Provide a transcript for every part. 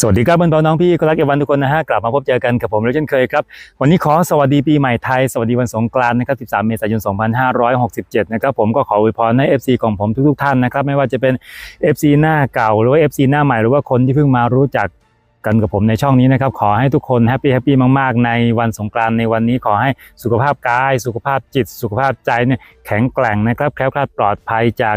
สวัสดีครับเพื่อนๆน้องพี่ก็รักเอวันทุกคนนะฮะกลับมาพบเจอกันกับผมเลเช่นเคยครับ วันนี้ขอสวัสดีปีใหม่ไทย สวัสดีวันสงกรานต์นะครับ 13 เมษายน 2567 นะครับผมก็ขออวยพรให้ FC ของผมทุกๆท่านนะครับ ไม่ว่าจะเป็น FC หน้าเก่าหรือว่า FC หน้าใหม่หรือว่าคนที่เพิ่งมารู้จักกันกับผมในช่องนี้นะครับ ขอให้ทุกคนแฮปปี้แฮปปี้มาก ๆ ในวันสงกรานต์ในวันนี้ขอให้สุขภาพกาย สุขภาพจิต สุขภาพใจเนี่ยแข็งแกร่งนะครับแคล้วคลาดปลอดภัยจาก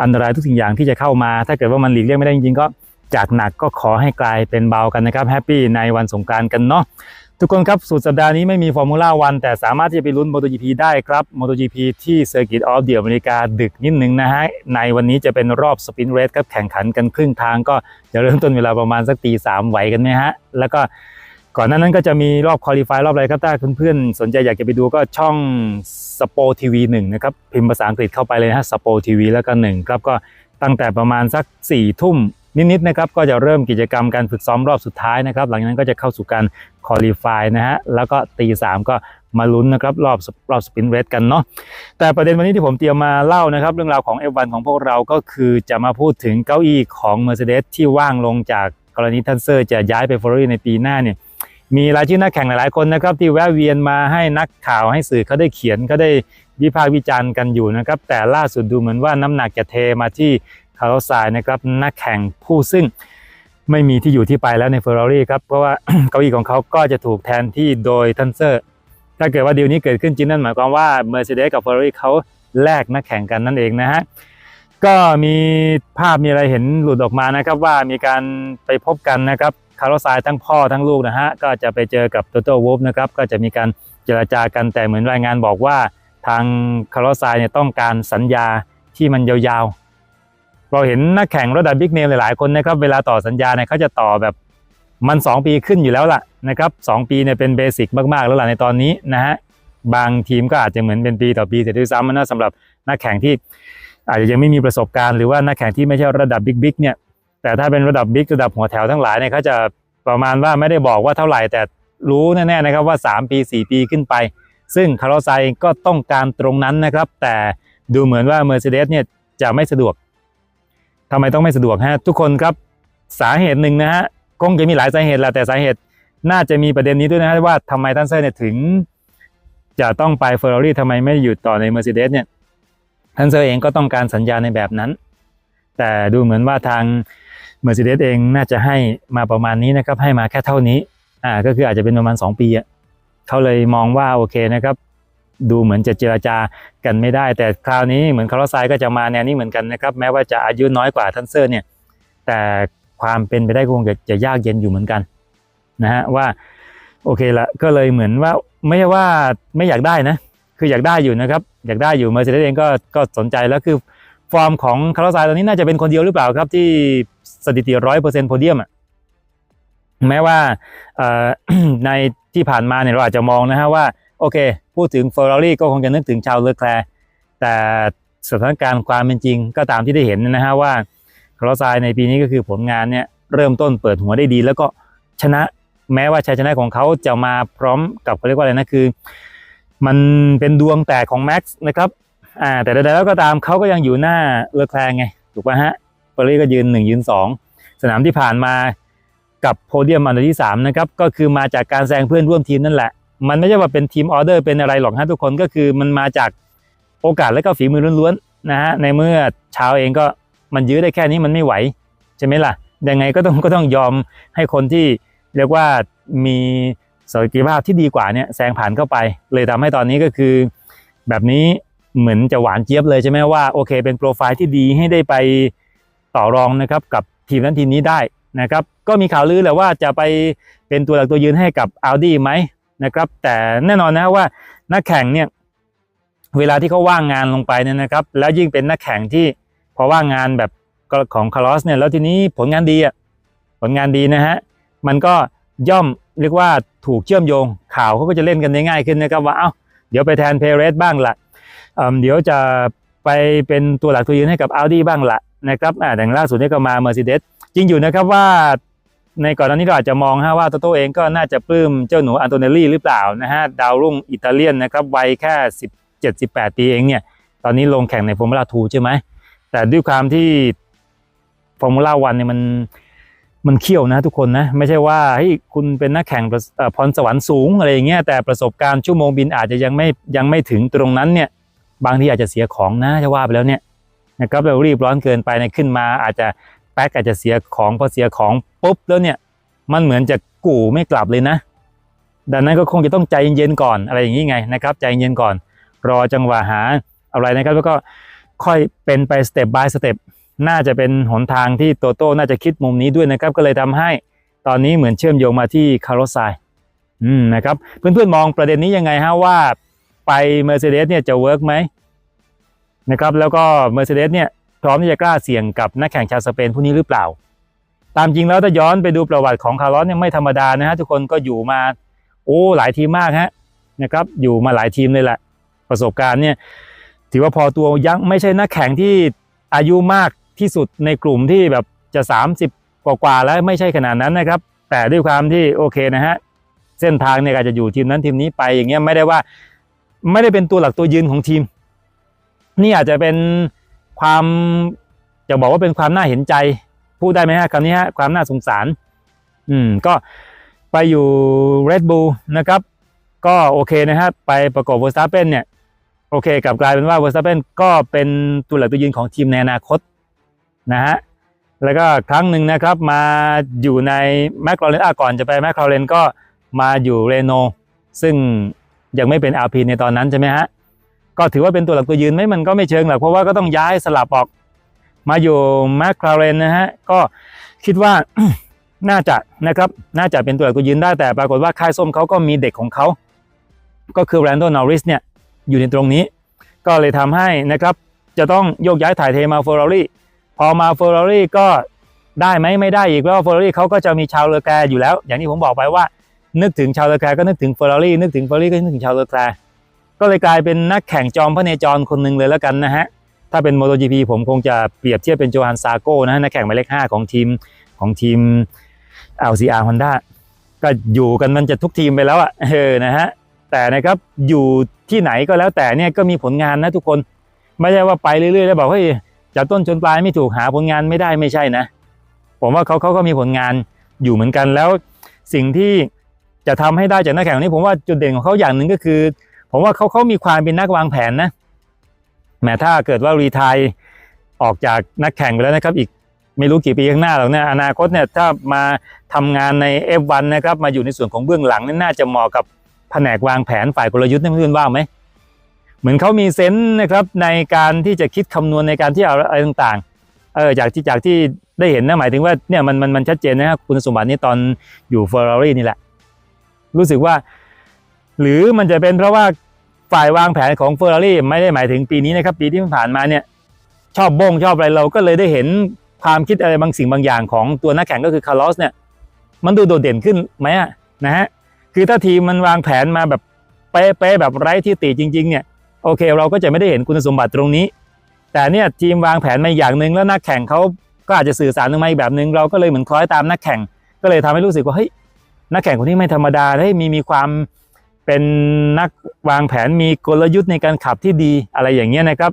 อันตรายทุกสิ่งอย่างที่จะเข้ามา ถ้าเกิดว่ามันหลีกเลี่ยงไม่ได้จริงๆก็ จากหนักก็ขอให้กลายเป็นเบากันนะครับแฮปปี้ในวันสงกรารกันเนาะทุกคนครับสุดสัปดาห์นี้ไม่มีฟอร์มูล่าวันแต่สามารถที่จะไปลุ้น MotoGP ได้ครับ MotoGP ที่เซอร์กิตออฟเดียอเมริกาดึกนิดนึงนะฮะ ในวันนี้จะเป็นรอบสปินเรสครับแข่งขันกันครึ่งทางก็จะเริ่มต้นเวลาประมาณสักตีสามไหวกันไหมฮะ แล้วก็ก่อนหน้านั้นก็จะมีรอบคอลี่ไฟรอบอะไรครับถ้าเพื่อนๆสนใจอยากจะไปดูก็ช่องสป o ทีวีหนึ่งนะครับพิมพ์ภาษาอังกฤษเข้าไปเลยนะฮะสป o ทีวีแล้วก็หนึ่งครับก็ตั้งแต่ประมาณสัก4ี่ทุ่ม นิดๆนะครับก็จะเริ่มกิจกรรมการฝึกซ้อมรอบสุดท้ายนะครับหลังจากนั้นก็จะเข้าสู่การคอลี่ฟายนะฮะแล้วก็ตีสามก็มาลุ้นนะครับรอบรอบสปินเรสกันเนาะแต่ประเด็นวันนี้ที่ผมเตรียมมาเล่านะครับ เรื่องราวของ F1 ของพวกเราก็คือจะมาพูดถึงเก้าอี้ของ Mercedes ที่ว่างลงจากกรณีทันเซอร์จะย้ายไป Ferrari ในปีหน้าเนี่ยมีรายชื่อนักแข่งหลายๆคนนะครับ ที่แวะเวียนมาให้นักข่าวให้สื่อเขาได้เขียนเขาได้วิพากษ์วิจารณ์กันอยู่นะครับ แต่ล่าสุดดูเหมือนว่าน้ำหนักจะเทมาที่ คาร์ลไซน์นะครับนักแข่งผู้ซึ่งไม่มีที่อยู่ที่ไปแล้วใน Ferrari ครับ เพราะว่าเก้าอี้ของเขาก็จะถูกแทนที่โดยทันเซอร์ ถ้าเกิดว่าดีลนี้เกิดขึ้นจริงนั่นหมายความว่า Mercedes กับ Ferrari เขาแลกนักแข่งกันนั่นเองนะฮะก็มีภาพมีอะไรเห็นหลุดออกมานะครับว่ามีการไปพบกันนะครับคาร์ลไซน์ทั้งพ่อทั้งลูกนะฮะก็จะไปเจอกับโตโต้วูฟนะครับก็จะมีการเจรจากันแต่เหมือนรายงานบอกว่า ทางคาร์ลไซน์เนี่ยต้องการสัญญาที่มันยาวๆ เราเห็นนักแข่งระดับบิ๊กเนมหลายๆคนนะครับเวลาต่อสัญญาเนี่ยเขาจะต่อแบบมัน 2 ปีขึ้นอยู่แล้วล่ะนะครับสปีเนี่ยเป็นเบสิกมากๆ แล้วล่ะในตอนนี้นะฮะบางทีมก็อาจจะเหมือนเป็นปีต่อปีแต่ด้วยซ้ำนะสำหรับนักแข่งที่อาจจะยังไม่มีประสบการณ์หรือว่านักแข่งที่ไม่ใช่ระดับบิ๊กบิ๊กเนี่ยแต่ถ้าเป็นระดับบิ๊กระดับหัวแถวทั้งหลายเนี่ยเขาจะประมาณว่าไม่ได้บอกว่าเท่าไหร่แต่รู้แน่ๆนะครับว่า 3 ปี 4 ปีขึ้นไป ซึ่งคาร์ลไซก็ต้องการตรงนั้นนะครับ แต่ดูเหมือนว่า Mercedes เนี่ยจะไม่สะดวก ทำไมต้องไม่สะดวกฮะทุกคนครับสาเหตุหนึ่งนะฮะคงจะมีหลายสาเหตุแหละแต่สาเหตุน่าจะมีประเด็นนี้ด้วยนะฮะว่าทำไมทันเซอร์เนี่ยถึง จะต้องไปเฟอร์รารี่ทำไมไม่อยู่ต่อใน Mercedes เนี่ยทันเซอร์เองก็ต้องการสัญญาในแบบนั้น แต่ดูเหมือนว่าทาง Mercedes เองน่าจะให้มาประมาณนี้นะครับให้มาแค่เท่านี้อ่าก็คืออาจจะเป็นประมาณ 2 ปีอะเขาเลยมองว่าโอเคนะครับ ดูเหมือนจะเจราจากันไม่ได้ แต่คราวนี้เหมือนคาร์ลไซน์ก็จะมาแนวนี้เหมือนกันนะครับ แม้ว่าจะอายุน้อยกว่าทันเซอร์เนี่ย แต่ความเป็นไปได้คงจะจะยากเย็นอยู่เหมือนกันนะฮะว่าโอเคละก็เลยเหมือนว่าไม่ใช่ว่าไม่อยากได้นะ คืออยากได้อยู่นะครับ อยากได้อยู่เมอร์เซเดสเองก็ก็สนใจแล้วคือฟอร์มของคาร์ลไซน์ตอนนี้น่าจะเป็นคนเดียวหรือเปล่าครับที่สถิติร้อยเปอร์เซ็นต์โพเดียมอะแม้ว่าในที่ผ่านมาเนี่ยเราอาจจะมองนะฮะว่า โอเค พูดถึงเฟอร์รารี่ก็คงจะนึกถึงชาวเลอแคลแต่สถานการณ์ความเป็นจริงก็ตามที่ได้เห็นนะฮะว่าคาร์ลไซน์ในปีนี้ก็คือผลงานเนี่ยเริ่มต้นเปิดหัวได้ดี แล้วก็ชนะแม้ว่าชัยชนะของเขาจะมาพร้อมกับเขาเรียกว่าอะไรนะคือ มันเป็นดวงแตกของแม็กซ์นะครับอ่าแต่ใดๆแล้วก็ตามเขาก็ยังอยู่หน้าเลอแคลไงถูกป่ะฮะเฟอร์รารี่ก็ยืน 1 ยืน 2 สนามที่ผ่านมากับโพเดียมอันดับที่3นะครับก็คือมาจากการแซงเพื่อนร่วมทีมนั่นแหละ มันไม่ใช่ว่าเป็นทีมออเดอร์เป็นอะไรหรอกฮะทุกคนก็คือมันมาจากโอกาสและก็ฝีมือล้วนๆนะฮะในเมื่อเช้าเองก็มันยื้อได้แค่นี้มันไม่ไหวใช่ไหมล่ะยังไงก็ต้องก็ต้องยอมให้คนที่เรียกว่ามีศักยภาพที่ดีกว่าเนี่ยแซงผ่านเข้าไป เลยทำให้ตอนนี้ก็คือ แบบนี้เหมือนจะหวานเจี๊ยบเลยใช่ไหมว่าโอเค เป็นโปรไฟล์ที่ดีให้ได้ไปต่อรองนะครับกับทีมนั้นทีมนี้ได้นะครับก็มีข่าวลือแหละว่าจะไปเป็นตัวหลักตัวยืนให้กับ Audi ไหม นะครับ แต่แน่นอนนะว่านักแข่งเนี่ยเวลาที่เขาว่างงานลงไปเนี่ยนะครับ แล้วยิ่งเป็นนักแข่งที่พอว่างงานแบบของคาร์ลอสเนี่ยแล้วทีนี้ผลงานดีอะผลงานดีนะฮะมันก็ย่อมเรียกว่าถูกเชื่อมโยงข่าวเขาก็จะเล่นกันได้ง่ายขึ้นนะครับว่าเอ้าเดี๋ยวไปแทนเพเรสบ้างละเเดี๋ยวจะไปเป็นตัวหลักตัวยืนให้กับ Audi บ้างละนะครับอ่าแต่ล่าสุดนี่ก็มา Mercedes จริงอยู่นะครับว่า ในก่อนหน้านี้เราอาจจะมองฮะว่าโตโต้เองก็น่าจะปลื้มเจ้าหนูอันโตเนลลี่หรือเปล่านะฮะดาวรุ่งอิตาเลียนนะครับวัยแค่17 18ปีเองเนี่ย ตอนนี้ลงแข่งในฟอร์มูล่าทูใช่ไหมแต่ด้วยความที่ฟอร์มูล่าวันเนี่ยมันมันเขี้ยวนะทุกคนนะไม่ใช่ว่าเฮ้ยคุณเป็นนักแข่งพรสวรรค์สูงอะไรอย่างเงี้ยแต่ประสบการณ์ชั่วโมงบินอาจจะยังไม่ยังไม่ถึงตรงนั้นเนี่ยบางทีอาจจะเสียของนะจะว่าไปแล้วเนี่ยนะครับเรารีบร้อนเกินไปเนี่ยขึ้นมาอาจจะ แป๊กอาจจะเสียของพอเสียของปุ๊บแล้วเนี่ยมันเหมือนจะกู่ไม่กลับเลยนะ ดังนั้นก็คงจะต้องใจเย็นๆก่อนอะไรอย่างนี้ไงนะครับ ใจเย็นก่อน รอจังหวะหาอะไรนะครับ แล้วก็ค่อยเป็นไปสเต็ป by สเต็ปน่าจะเป็นหนทางที่โตโต้น่าจะคิดมุมนี้ด้วยนะครับ ก็เลยทำให้ตอนนี้เหมือนเชื่อมโยงมาที่คาร์โรไซอืมนะครับเพื่อนๆมองประเด็นนี้ยังไงฮะว่าไป Mercedes เนี่ยจะเวิร์กไหมนะครับแล้วก็ Mercedes เนี่ย ร้อมที่จะกล้าเสี่ยงกับนักแข่งชาวสเปนผู้นี้หรือเปล่า ตามจริงแล้วถ้าย้อนไปดูประวัติของคาร์ลอสเนี่ยไม่ธรรมดานะฮะทุกคนก็อยู่มาโอ้หลายทีมมากฮะนะครับอยู่มาหลายทีมเลยแหละประสบการณ์เนี่ยถือว่าพอตัวยังไม่ใช่นักแข่งที่อายุมากที่สุดในกลุ่มที่แบบจะ 30 กว่าๆแล้วไม่ใช่ขนาดนั้นนะครับ แต่ด้วยความที่โอเคนะฮะเส้นทางเนี่ยอาจจะอยู่ทีมนั้นทีมนี้ไปอย่างเงี้ยไม่ได้ว่าไม่ได้เป็นตัวหลักตัวยืนของทีม นี่อาจจะเป็น ความจะบอกว่าเป็นความน่าเห็นใจ พูดได้ไหมฮะคำนี้ฮะความน่าสงสาร อืม ก็ไปอยู่ Red Bull นะครับ ก็โอเคนะฮะไปประกอบ Verstappen เนี่ยโอเคกลับกลายเป็นว่า Verstappen ก็เป็นตัวหลักตัวยืนของทีมในอนาคตนะฮะแล้วก็ครั้งหนึ่งนะครับมาอยู่ในแมคลาเรนก่อนจะไปแมคลาเรนก็มาอยู่เรโนซึ่งยังไม่เป็น RP ในตอนนั้นใช่ไหมฮะ ก็ถือว่าเป็นตัวหลักตัวยืนไหมมันก็ไม่เชิงหรอกเพราะว่าก็ต้องย้ายสลับออกมาอยู่แมคลาเรนนะฮะก็คิดว่าน่าจะนะครับน่าจะเป็นตัวหลักตัวยืนได้แต่ปรากฏว่าค่ายส้มเขาก็มีเด็กของเขาก็คือแรนโดนอริสเนี่ยอยู่ในตรงนี้ ก็เลยทำให้นะครับจะต้องโยกย้ายถ่ายเทมาเฟอร์รารี่พอมาเฟอร์รารี่ก็ได้ไหมไม่ได้อีกเพราะว่าเฟอร์รารี่เขาก็จะมีชาวเลอแกร์อยู่แล้ว อย่างที่ผมบอกไปว่า นึกถึงชาวเลอแกร์ก็นึกถึงเฟอร์รารี่นึกถึงเฟอร์รารี่ก็นึกถึงชาวเลอแกร์ ก็เลยกลายเป็นนักแข่งจอมพระเนจรคนหนึ่งเลยแล้วกันนะฮะ ถ้าเป็น MotoGP ผมคงจะเปรียบเทียบเป็นโจฮันซาโก้นะฮะนักแข่งหมายเลขห้าของทีมของทีม LCR Honda ก็อยู่กันมันจะทุกทีมไปแล้วอะเออนะฮะแต่นะครับอยู่ที่ไหนก็แล้วแต่เนี่ยก็มีผลงานนะทุกคนไม่ใช่ว่าไปเรื่อยๆแล้วบอกเฮ้ยจับต้นชนปลายไม่ถูกหาผลงานไม่ได้ไม่ใช่นะ ผมว่าเขาเขาก็มีผลงานอยู่เหมือนกันแล้ว สิ่งที่จะทำให้ได้จากนักแข่งนนี้ผมว่าจุดเด่นของเขาอย่างหนึ่งก็คือ ผมว่าเขาเขามีความเป็นนักวางแผนนะแหมถ้าเกิดว่ารีไทายออกจากนักแข่งไปแล้วนะครับ อีกไม่รู้กี่ปีข้างหน้าหรอกเนี่ยอนาคตเนี่ยถ้ามาทำงานใน F1 นะครับมาอยู่ในส่วนของเบื้องหลังนี่น่าจะเหมาะกับแผนกวางแผนฝ่ายกลยุทธ์นี่เพื่อนว่าไหมเหมือนเขามีเซนส์นะครับในการที่จะคิดคำนวณในการที่เอาอะไรต่างๆเออจากที่จากที่ได้เห็นนะหมายถึงว่าเนี่ยมันมันมันชัดเจนนะครับคุณสมบัตินี้ตอนอยู่เฟอร์รารี่นี่แหละ รู้สึกว่า หรือมันจะเป็นเพราะว่าฝ่ายวางแผนของเฟอร์รารี่ไม่ได้หมายถึงปีนี้นะครับ ปีที่ผ่านมาเนี่ย ชอบบงชอบอะไรเราก็เลยได้เห็นความคิดอะไรบางสิ่งบางอย่างของตัวนักแข่งก็คือคาร์ลอสเนี่ย มันดูโดดเด่นขึ้นไหมนะฮะคือถ้าทีมมันวางแผนมาแบบเป๊ะๆแบบไร้ที่ติจริง ๆ เนี่ยโอเค เราก็จะไม่ได้เห็นคุณสมบัติตรงนี้ แต่เนี่ยทีมวางแผนมาอย่างหนึ่งแล้วนักแข่งเขาก็อาจจะสื่อสารออกมาอีกแบบหนึ่งเราก็เลยเหมือนคล้อยตามนักแข่ง ก็เลยทำให้รู้สึกว่าเฮ้ยนักแข่งคนนี้ไม่ธรรมดาเฮ้ยมีมีความ เป็นนักวางแผนมีกลยุทธ์ในการขับที่ดีอะไรอย่างเงี้ยนะครับ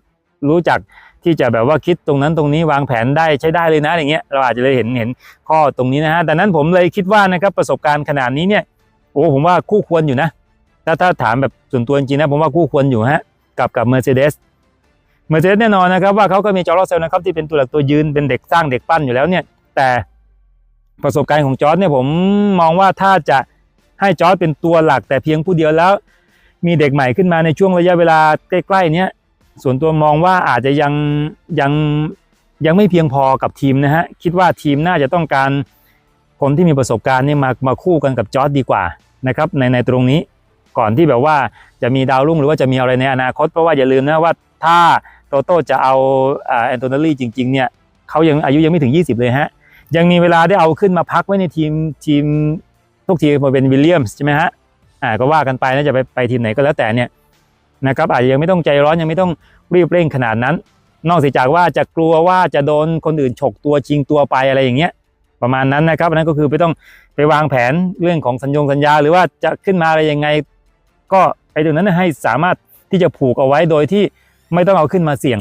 รู้จักที่จะแบบว่าคิดตรงนั้นตรงนี้วางแผนได้ใช้ได้เลยนะอย่างเงี้ยเราอาจจะเลยเห็นเห็นข้อตรงนี้นะฮะดังนั้นผมเลยคิดว่านะครับประสบการณ์ขนาดนี้เนี่ยโอ้ผมว่าคู่ควรอยู่นะ ถ้าถ้าถามแบบส่วนตัวจริงนะผมว่าคู่ควรอยู่ฮะกับกับ Mercedes Mercedes แน่นอนนะครับว่าเขาก็มีจอร์จเซลนะครับที่เป็นตัวหลักตัวยืนเป็นเด็กสร้างเด็กปั้นอยู่แล้วเนี่ย แต่ประสบการณ์ของจอร์จเนี่ยผมมองว่าถ้าจะ ให้จอร์จเป็นตัวหลักแต่เพียงผู้เดียวแล้ว มีเด็กใหม่ขึ้นมาในช่วงระยะเวลาใกล้ๆเนี้ยส่วนตัวมองว่าอาจจะยังยังยังไม่เพียงพอกับทีมนะฮะคิดว่าทีมน่าจะต้องการคนที่มีประสบการณ์เนี่ยมามาคู่กันกับจอร์ดดีกว่านะครับในในตรงนี้ก่อนที่แบบว่าจะมีดาวรุ่งหรือว่าจะมีอะไรในอนาคต เพราะว่าอย่าลืมนะว่าถ้าโตโต้จะเอาอ่าแอนโทนาลีจริง ๆเนี่ยเขายังอายุยังไม่ถึง 20 เลยฮะยังมีเวลาได้เอาขึ้นมาพักไว้ในทีมทีม ทุกทีมมาเป็นวิลเลียมส์ใช่ไหมฮะอ่าก็ว่ากันไปนะจะไปไปทีมไหนก็แล้วแต่เนี่ยนะครับอาจจะยังไม่ต้องใจร้อนยังไม่ต้องรีบเร่งขนาดนั้น นอกจากว่าจะกลัวว่าจะโดนคนอื่นฉกตัวชิงตัวไปอะไรอย่างเงี้ยประมาณนั้นนะครับนั้นก็คือไปต้องไปวางแผนเรื่องของสัญญงสัญญา หรือว่าจะขึ้นมาอะไรยังไง ก็ไอ้ตรงนั้นให้สามารถที่จะผูกเอาไว้โดยที่ไม่ต้องเอาขึ้นมาเสี่ยง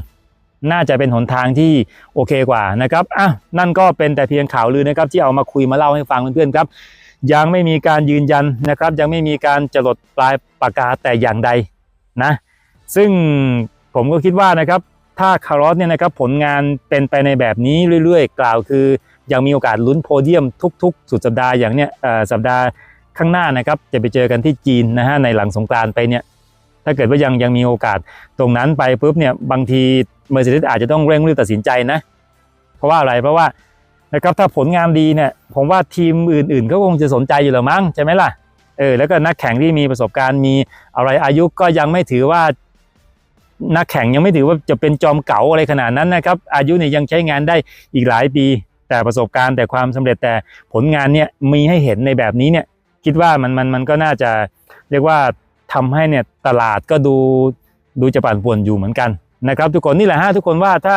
น่าจะเป็นหนทางที่โอเคกว่านะครับอะนั่นก็เป็นแต่เพียงข่าวลือนะครับที่เอามาคุยมาเล่าให้ฟังเพื่อนๆครับ ยังไม่มีการยืนยันนะครับ ยังไม่มีการจรดปลายปากกาแต่อย่างใดนะซึ่งผมก็คิดว่านะครับ ถ้าคาร์ลเนี่ยนะครับผลงานเป็นไปในแบบนี้เรื่อยๆ กล่าวคือ ยังมีโอกาสลุ้นโพเดียมทุก ๆ สุดสัปดาห์อย่างเนี้ยสัปดาห์ข้างหน้านะครับ จะไปเจอกันที่จีนนะฮะในหลังสงกรานไปเนี่ยถ้าเกิดว่ายังยังมีโอกาสตรงนั้นไปปุ๊บเนี่ยบางทีเมอร์เซเดสอาจจะต้องเร่งรีบตัดสินใจนะ เพราะว่าอะไรเพราะว่า นะครับถ้าผลงานดีเนี่ยผมว่าทีมอื่น ๆ ก็คงจะสนใจอยู่แล้วมั้งใช่ไหมล่ะเออแล้วก็นักแข่งที่มีประสบการณ์มีอะไรอายุก็ยังไม่ถือว่า นักแข่งยังไม่ถือว่าจะเป็นจอมเก๋าอะไรขนาดนั้นนะครับ อายุเนี่ยยังใช้งานได้อีกหลายปี แต่ประสบการณ์แต่ความสำเร็จแต่ผลงานเนี่ยมีให้เห็นในแบบนี้เนี่ยคิดว่ามันมันมันก็น่าจะเรียกว่าทำให้เนี่ยตลาดก็ดูดูจะปั่นป่วนอยู่เหมือนกันนะครับ ทุกคนนี่แหละฮะทุกคนว่าถ้า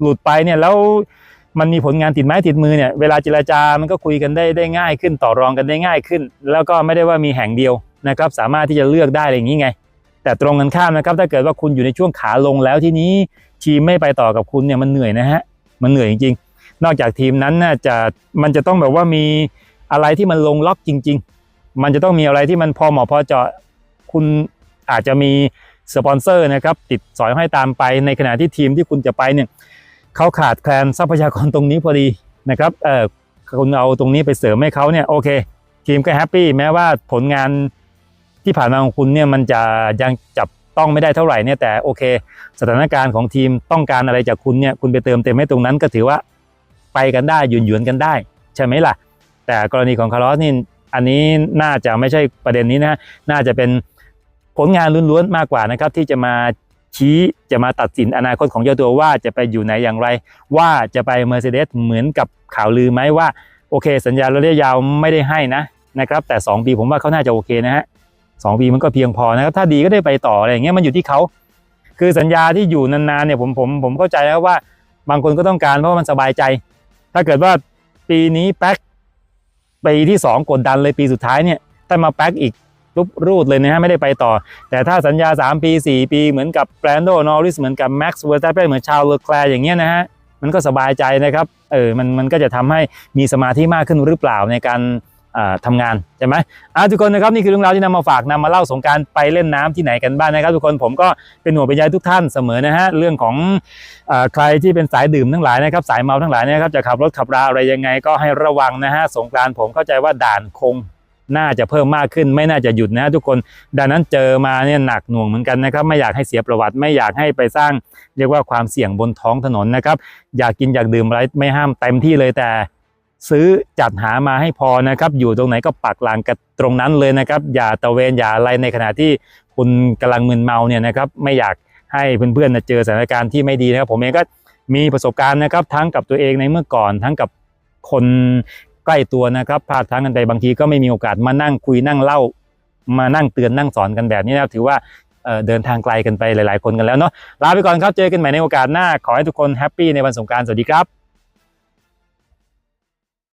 หลุดไปเนี่ยแล้ว มันมีผลงานติดไม้ติดมือเนี่ยเวลาเจรจามันก็คุยกันได้ได้ง่ายขึ้นต่อรองกันได้ง่ายขึ้น แล้วก็ไม่ได้ว่ามีแห่งเดียวนะครับสามารถที่จะเลือกได้อะไรอย่างนี้ไง แต่ตรงกันข้ามนะครับถ้าเกิดว่าคุณอยู่ในช่วงขาลงแล้วที่นี้ทีมไม่ไปต่อกับคุณเนี่ยมันเหนื่อยนะฮะมันเหนื่อยจริงๆ นอกจากทีมนั้นน่าจะมันจะต้องแบบว่ามีอะไรที่มันลงล็อกจริง ๆ มันจะต้องมีอะไรที่มันพอเหมาะพอเจาะคุณอาจจะมีสปอนเซอร์นะครับติดสอยห้อยตามไปในขณะที่ทีมที่คุณจะไปเนี่ย เขาขาดแคลนทรัพยากรตรงนี้พอดีนะครับเออคุณเอาตรงนี้ไปเสริมให้เขาเนี่ยโอเค ทีมก็แฮปปี้แม้ว่าผลงานที่ผ่านมาของคุณเนี่ยมันจะยังจับต้องไม่ได้เท่าไหร่เนี่ยแต่โอเค สถานการณ์ของทีมต้องการอะไรจากคุณเนี่ยคุณไปเติมเต็มให้ตรงนั้นก็ถือว่าไปกันได้หยุนหยวนกันได้ ใช่ไหมล่ะ แต่กรณีของคาร์ลอสนี่อันนี้น่าจะไม่ใช่ประเด็นนี้นะน่าจะเป็นผลงานล้วนๆมากกว่านะครับที่จะมา ชี้จะมาตัดสินอนาคตของเจ้าตัวว่าจะไปอยู่ไหนอย่างไร ว่าจะไป Mercedes เหมือนกับข่าวลือไหมว่า โอเค สัญญาระยะยาวไม่ได้ให้นะนะครับแต่ 2 ปีผมว่าเขาน่าจะโอเคนะฮะสองปีมันก็เพียงพอนะครับถ้าดีก็ได้ไปต่ออะไรอย่างเงี้ยมันอยู่ที่เขาคือสัญญาที่อยู่นานๆเนี่ยผมผมผมเข้าใจแล้วว่าบางคนก็ต้องการเพราะว่ามันสบายใจ ถ้าเกิดว่าปีนี้แป๊กปีที่สองกดดันเลยปีสุดท้ายเนี่ยถ้ามาแป๊กอีก รุบรูดเลยนะฮะไม่ได้ไปต่อ แต่ถ้าสัญญา 3 ปี 4 ปีเหมือนกับแบรนโดนอริสเหมือนกับแม็กซ์เวอร์ตันเหมือนชาวเลอแคลร์อย่างเงี้ยนะฮะมันก็สบายใจนะครับเออมันมันก็จะทำให้มีสมาธิมากขึ้นหรือเปล่าในการอ่าทำงานใช่ไหมอ่าทุกคนนะครับนี่คือเรื่องราวที่นำมาฝากนำมาเล่าสงกรารไปเล่นน้ำที่ไหนกันบ้างนะครับ ทุกคนผมก็เป็นห่วงเป็นใยทุกท่านเสมอนะฮะเรื่องของอใครที่เป็นสายดื่มทั้งหลายนะครับสายเมาทั้งหลายนะครับจะขับรถขับราอะไรยังไงก็ให้ระวังนะฮะสงกรานต์ผมเข้าใจว่าด่านคง น่าจะเพิ่มมากขึ้น ไม่น่าจะหยุดนะทุกคนดังนั้นเจอมาเนี่ยหนักหน่วงเหมือนกันนะครับ ไม่อยากให้เสียประวัติไม่อยากให้ไปสร้าง เรียกว่าความเสี่ยงบนท้องถนนนะครับ อยากกินอยากดื่มอะไรไม่ห้ามเต็มที่เลยแต่ ซื้อจัดหามาให้พอนะครับ อยู่ตรงไหนก็ปักหลังกันตรงนั้นเลยนะครับ อย่าตะเวนอย่าอะไรในขณะที่คุณกำลังมึนเมาเนี่ยนะครับ ไม่อยากให้เพื่อนๆเจอสถานการณ์ที่ไม่ดีนะครับ ผมเองก็มีประสบการณ์นะครับ ทั้งกับตัวเองในเมื่อก่อนทั้งกับคน ใกล้ตัวนะครับพลาดทั้งกันไปบางทีก็ไม่มีโอกาสมานั่งคุยนั่งเล่า มานั่งเตือนนั่งสอนกันแบบนี้นะครับถือว่าเเดินทางไกลกันไปหลาย ๆ คนกันแล้วเนาะลาไปก่อนครับเจอกันใหม่ในโอกาสหน้า ขอให้ทุกคนแฮปปี้ในวันสงกรารสวัสดีครับ